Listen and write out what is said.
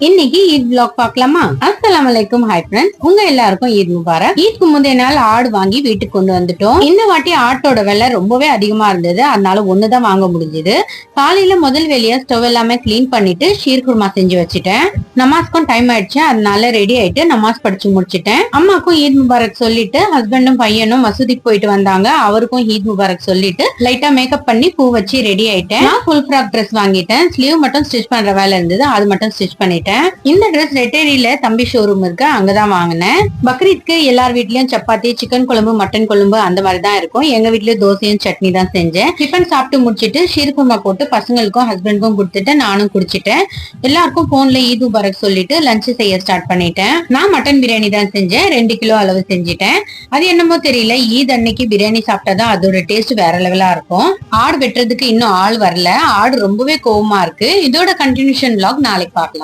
இன்னைக்கு ஈத் பிளாக் பார்க்கலாமா? அஸ்லாம் வலைக்கும் ஹை ஃப்ரெண்ட்ஸ் உங்க எல்லாருக்கும் ஈத் முபாரக். ஈத்க்கு முந்தைய நாள் ஆடு வாங்கி வீட்டுக்கு கொண்டு வந்துட்டோம். இந்த வாட்டி ஆட்டோட விலை ரொம்பவே அதிகமா இருந்தது. அதனால ஒண்ணுதான் வாங்க முடிஞ்சது. காலையில முதல் வெளியே ஸ்டவ் எல்லாமே க்ளீன் பண்ணிட்டு ஷீர் குருமா செஞ்சு வச்சுட்டேன். நமாஸ்க்கும் டைம் ஆயிடுச்சு. அதனால ரெடி ஆயிட்டு நமாஸ் படிச்சு முடிச்சிட்டேன். அம்மாக்கும் ஈத் முபாரக் சொல்லிட்டு ஹஸ்பண்டும் பையனும் மசூதிக்கு போயிட்டு வந்தாங்க. அவருக்கும் ஈத் முபாரக் சொல்லிட்டு லைட்டா மேக்கப் பண்ணி பூ வச்சு ரெடி ஆயிட்டேன். நான் ஃபுல் ஃப்ராக் ட்ரெஸ் வாங்கிட்டேன். ஸ்லீவ் மட்டும் ஸ்டிச் பண்ற வேலை இருந்தது. அது மட்டும் ஸ்டிச் பண்ணிட்டேன். இந்த ட்ரெஸ் நெட்டேரியில தம்பி ஷோரூம் இருக்கு. அங்கதான் வாங்கினேன். பக்ரீத்க்கு எல்லார் வீட்லயும் சப்பாத்தி சிக்கன் குழம்பு மட்டன் குழம்பு அந்த மாதிரி தான் இருக்கும். எங்க வீட்லயும் தோசையும் சட்னி தான் செஞ்சேன். டிஃபன் சாப்பிட்டு முடிச்சிட்டு ஷீர்குமா போட்டு பசங்களுக்கும் ஹஸ்பண்டுக்கும் கொடுத்துட்டு நானும் குடிச்சிட்டேன். எல்லாருக்கும் போன்ல ஈத் பரக் சொல்லிட்டு லஞ்ச் செய்ய ஸ்டார்ட் பண்ணிட்டேன். நான் மட்டன் பிரியாணி தான் செஞ்சேன். ரெண்டு கிலோ அளவு செஞ்சுட்டேன். அது என்னமோ தெரியல. ஈத் அன்னைக்கு பிரியாணி சாப்பிட்டாதான் அதோட டேஸ்ட் வேற லெவலா இருக்கும். ஆடு வெட்டுறதுக்கு இன்னும் ஆள் வரல. ஆடு ரொம்பவே கோவமா இருக்கு. இதோட கண்டினியூஷன் லாக் நாளைக்கு பார்க்கலாம்.